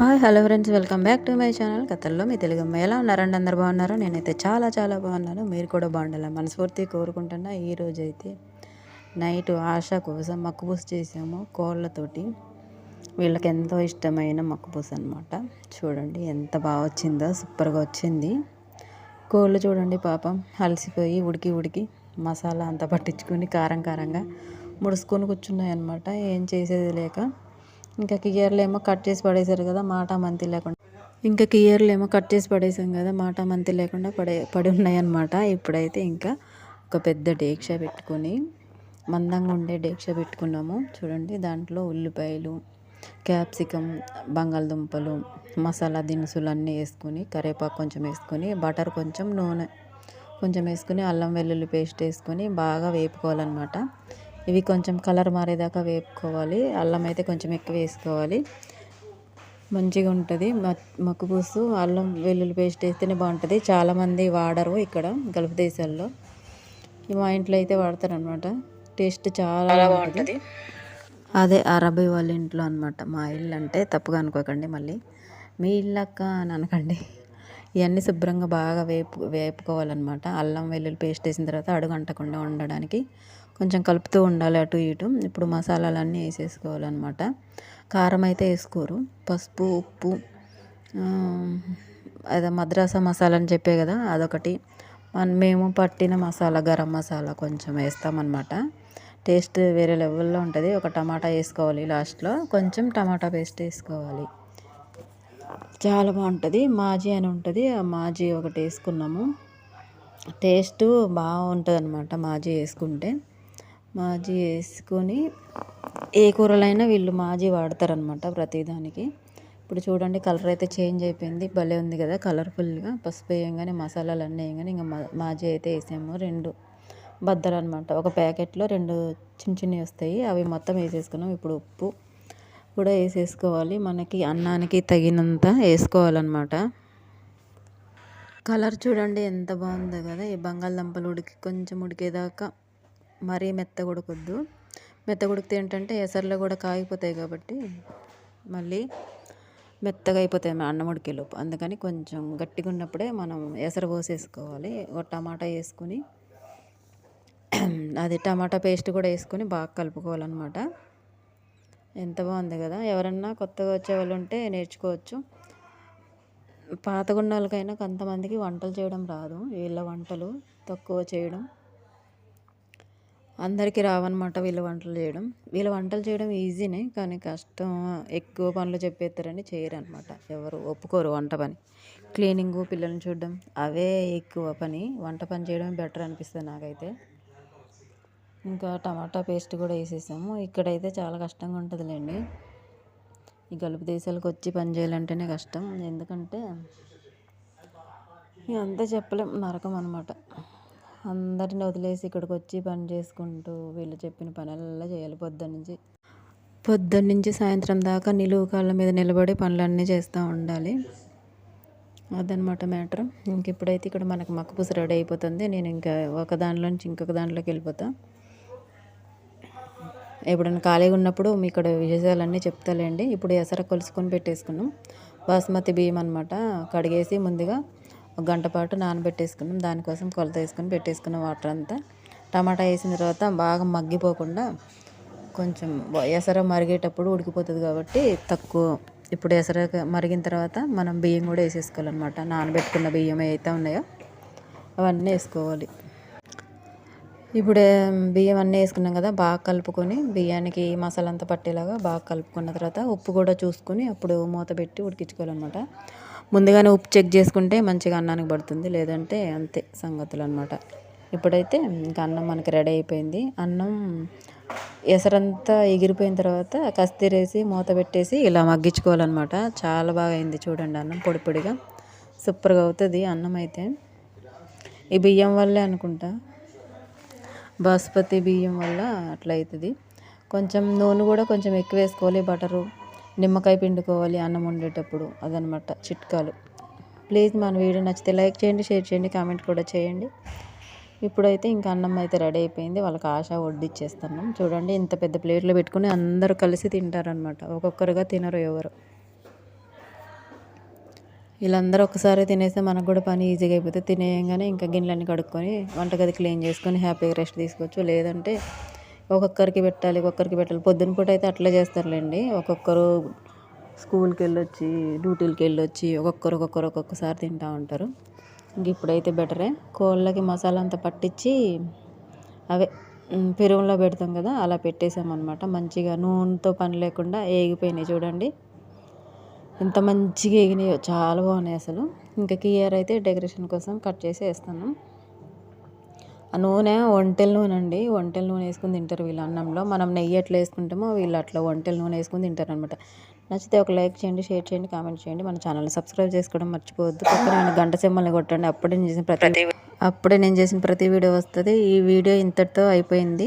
Hi hello friends welcome back to my channel. కథల్లో మీ తెలుగు అమ్మాయి ఎలా ఉన్నారండి అందరు బాగున్నారు? నేనైతే చాలా చాలా బాగున్నాను. మీరు కూడా బాగుండాలి మనస్ఫూర్తి కోరుకుంటున్నా ఈ అయితే నైట్ ఆశ కోసం మక్కుపూస చేసాము కోళ్ళతోటి. వీళ్ళకి ఎంతో ఇష్టమైన మక్కుపూస అనమాట చూడండి ఎంత బాగా వచ్చిందో సూపర్గా వచ్చింది. కోళ్ళు చూడండి పాపం అలసిపోయి ఉడికి ఉడికి మసాలా అంతా పట్టించుకొని కారం కారంగా ముడుచుకొని కూర్చున్నాయి అనమాట ఏం చేసేది లేక ఇంకా కియర్లు ఏమో కట్ చేసి పడేశారు కదా మాట మంతి లేకుండా. ఇంకా కియర్లు ఏమో కట్ చేసి పడేసాం కదా మాట మంతి లేకుండా పడే పడి ఉన్నాయన్నమాట. ఇప్పుడైతే ఇంకా ఒక పెద్ద డేక్ష పెట్టుకొని మందంగా ఉండే డేక్ష పెట్టుకున్నాము. చూడండి దాంట్లో ఉల్లిపాయలు క్యాప్సికమ్ బంగాళదుంపలు మసాలా దినుసులు అన్నీ వేసుకొని కరివేపాకు కొంచెం వేసుకొని బటర్ కొంచెం నూనె కొంచెం వేసుకొని అల్లం వెల్లుల్లి పేస్ట్ వేసుకొని బాగా వేపుకోవాలన్నమాట. ఇవి కొంచెం కలర్ మారేదాకా వేపుకోవాలి. అల్లం అయితే కొంచెం ఎక్కువ వేసుకోవాలి. మంచిగా ఉంటుంది. మక్కు పూసు అల్లం వెల్లుల్లి పేస్ట్ వేస్తేనే బాగుంటుంది. చాలామంది వాడరు ఇక్కడ గల్ఫ్ దేశాల్లో. మా ఇంట్లో అయితే వాడతారనమాట టేస్ట్ చాలా బాగుంటుంది. అదే అరబీ వాళ్ళ ఇంట్లో అనమాట మా ఇల్లు అంటే తప్పుగా అనుకోకండి మళ్ళీ. మీ ఇల్లు అక్క అని అనకండి. ఇవన్నీ శుభ్రంగా బాగా వేపు వేపుకోవాలన్నమాట. అల్లం వెల్లుల్లి పేస్ట్ వేసిన తర్వాత అడుగు అంటకుండా ఉండడానికి కొంచెం కలుపుతూ ఉండాలి అటు ఇటు. ఇప్పుడు మసాలాలన్నీ వేసేసుకోవాలన్నమాట. కారం అయితే వేసుకోరు. పసుపు ఉప్పు అదే మద్రాసా మసాలా అని చెప్పే కదా అదొకటి. మేము పట్టిన మసాలా గరం మసాలా కొంచెం వేస్తామన్నమాట. టేస్ట్ వేరే లెవెల్లో ఉంటుంది. ఒక టమాటా వేసుకోవాలి లాస్ట్లో. కొంచెం టమాటా పేస్ట్ వేసుకోవాలి. చాలా బాగుంటుంది. మాజీ అని ఉంటుంది. ఆ మాజీ ఒకటి వేసుకున్నాము. టేస్ట్ బాగుంటుంది అనమాట మాజీ వేసుకుంటే. మాజీ వేసుకొని ఏ కూరలైనా వీళ్ళు మాజీ వాడతారనమాట ప్రతిదానికి. ఇప్పుడు చూడండి కలర్ అయితే చేంజ్ అయిపోయింది. భలే ఉంది కదా కలర్ఫుల్గా. పసుపు వేయంగానే మసాలాలు అన్నీ వేయంగానే ఇంకా మాజీ అయితే వేసాము. రెండు బద్దలు అనమాట ఒక ప్యాకెట్లో రెండు చిన్న చిన్నవి వస్తాయి. అవి మొత్తం వేసేసుకున్నాం. ఇప్పుడు ఉప్పు కూడా వేసేసుకోవాలి. మనకి అన్నానికి తగినంత వేసుకోవాలన్నమాట. కలర్ చూడండి ఎంత బాగుందో కదా. ఈ బంగాళదుంపలు ఉడికి కొంచెం ఉడికేదాకా మరీ మెత్తగా ఉడకొద్దు ఏంటంటే ఎసర్లో కూడా కాగిపోతాయి కాబట్టి మళ్ళీ మెత్తగా అయిపోతాయి అన్నం ఉడికేలోపు అందుకని కొంచెం గట్టిగా ఉన్నప్పుడే మనం ఎసరు పోసేసుకోవాలి. ఒక టమాటా వేసుకొని అది టమాటా పేస్ట్ కూడా వేసుకొని బాగా కలుపుకోవాలన్నమాట. ఎంత బాగుంది కదా. ఎవరన్నా కొత్తగా వచ్చే వాళ్ళు ఉంటే నేర్చుకోవచ్చు. పాతగున్న వాళ్ళకైనా కొంతమందికి వంటలు చేయడం రాదు. వీళ్ళ వంటలు తక్కువ చేయడం అందరికీ రావన్నమాట వీళ్ళ వంటలు చేయడం. వీళ్ళ వంటలు చేయడం ఈజీనే కానీ కష్టం ఎక్కువ పనులు చెప్పేస్తారని చేయరు అనమాట ఎవరు ఒప్పుకోరు వంట పని. క్లీనింగ్ పిల్లల్ని చూడడం అవే ఎక్కువ పని. వంట పని చేయడం బెటర్ అనిపిస్తుంది నాకైతే. ఇంకా టమాటా పేస్ట్ కూడా వేసేసాము. ఇక్కడైతే చాలా కష్టంగా ఉంటుందిలేండి. ఈ గలుపు దేశాలకు వచ్చి పని చేయాలంటేనే కష్టం. ఎందుకంటే అంతా చెప్పలేం నరకం అనమాట అందరిని వదిలేసి ఇక్కడికి వచ్చి పని చేసుకుంటూ వీళ్ళు చెప్పిన పనులల్లా చేయాలి పొద్దున్నుంచి. పొద్దున్నుంచి సాయంత్రం దాకా నిలువు కాళ్ళ మీద నిలబడి పనులన్నీ చేస్తూ ఉండాలి. అదనమాట మ్యాటర్. ఇంక ఇప్పుడైతే ఇక్కడ మనకు మక్కపూస రెడీ అయిపోతుంది. నేను ఇంకా ఒక దానిలోంచి ఇంకొక దాంట్లోకి వెళ్ళిపోతా. ఎప్పుడైనా ఖాళీగా ఉన్నప్పుడు మీ ఇక్కడ విశేషాలన్నీ చెప్తాలేండి. ఇప్పుడు ఎసర కొలుసుకొని పెట్టేసుకున్నాం. బాస్మతి బియ్యం అనమాట కడిగేసి ముందుగా ఒక గంట పాటు నానబెట్టేసుకున్నాం. దానికోసం కొలత వేసుకుని పెట్టేసుకున్న వాటర్ అంతా. టమాటా వేసిన తర్వాత బాగా మగ్గిపోకుండా కొంచెం ఎసర మరిగేటప్పుడు ఉడికిపోతుంది కాబట్టి తక్కువ. ఇప్పుడు ఎసర మరిగిన తర్వాత మనం బియ్యం కూడా వేసేసుకోవాలన్నమాట. నానబెట్టుకున్న బియ్యం ఏవైతే ఉన్నాయో అవన్నీ వేసుకోవాలి. ఇప్పుడు బియ్యం అన్నీ వేసుకున్నాం కదా బాగా కలుపుకొని బియ్యానికి మసాలా అంతా పట్టేలాగా బాగా కలుపుకున్న తర్వాత ఉప్పు కూడా చూసుకొని అప్పుడు మూత పెట్టి ఉడికించుకోవాలన్నమాట. ముందుగానే ఉప్పు చెక్ చేసుకుంటే మంచిగా అన్నానికి పడుతుంది. లేదంటే అంతే సంగతులు అనమాట ఇప్పుడైతే ఇంకా అన్నం మనకి రెడీ అయిపోయింది. అన్నం ఎసరంతా ఎగిరిపోయిన తర్వాత కస్తీరేసి మూత పెట్టేసి ఇలా మగ్గించుకోవాలన్నమాట. చాలా బాగా అయింది చూడండి అన్నం పొడి పొడిగా. సూపర్గా అవుతుంది అన్నం అయితే. ఈ బియ్యం వల్లే అనుకుంటా. బాస్మతి బియ్యం వల్ల అట్లా అవుతుంది. కొంచెం నూనె కూడా కొంచెం ఎక్కువ వేసుకోవాలి. బటరు నిమ్మకాయ పిండుకోవాలి అన్నం వండేటప్పుడు అదనమాట చిట్కాలు. ప్లీజ్ మన వీడియో నచ్చితే లైక్ చేయండి షేర్ చేయండి కామెంట్ కూడా చేయండి. ఇప్పుడైతే ఇంకా అన్నం అయితే రెడీ అయిపోయింది. వాళ్ళకి ఆశ వడ్డిచ్చేస్తున్నాం చూడండి ఇంత పెద్ద ప్లేట్లో పెట్టుకుని అందరూ కలిసి తింటారనమాట ఒక్కొక్కరుగా తినరు ఎవరు. వీళ్ళందరూ ఒకసారి తినేస్తే మనకు కూడా పని ఈజీగా అయిపోతే తినేయంగానే ఇంకా గిన్నెలన్నీ కడుక్కొని వంటగది క్లీన్ చేసుకొని హ్యాపీగా రెస్ట్ తీసుకోవచ్చు. లేదంటే ఒక్కొక్కరికి పెట్టాలి ఒక్కొక్కరికి పెట్టాలి. పొద్దున పూట అయితే అట్లా చేస్తారులేండి. ఒక్కొక్కరు స్కూల్కి వెళ్ళొచ్చి డ్యూటీలకి వెళ్ళొచ్చి ఒక్కొక్కరు ఒక్కొక్కరు ఒక్కొక్కసారి తింటూ ఉంటారు. ఇంక ఇప్పుడైతే బెటరే. కోళ్ళకి మసాలా అంతా పట్టించి అవే పెరుగులో పెడతాం కదా అలా పెట్టేసామన్నమాట. మంచిగా నూనెతో పని లేకుండా ఏగిపోయినాయి చూడండి. ఎంత మంచిగా ఎగినాయో చాలా బాగున్నాయి అసలు. ఇంకా కియర్ అయితే డెకరేషన్ కోసం కట్ చేసి వేస్తాను. నూనె ఒంటెల నూనె అండి ఒంటెల నూనె వేసుకుని తింటారు వీళ్ళు అన్నంలో. మనం నెయ్యి ఎట్లా వేసుకుంటామో వీళ్ళు అట్లా ఒంటెల నూనె వేసుకుని తింటారు అనమాట నచ్చితే ఒక లైక్ చేయండి షేర్ చేయండి కామెంట్ చేయండి. మన ఛానల్ని సబ్స్క్రైబ్ చేసుకోవడం మర్చిపోవద్దు. పక్కన గంట సింబల్ని కొట్టండి. అప్పుడే నేను చేసిన ప్రతి అప్పుడే నేను చేసిన ప్రతి వీడియో వస్తుంది. ఈ వీడియో ఇంతటితో అయిపోయింది.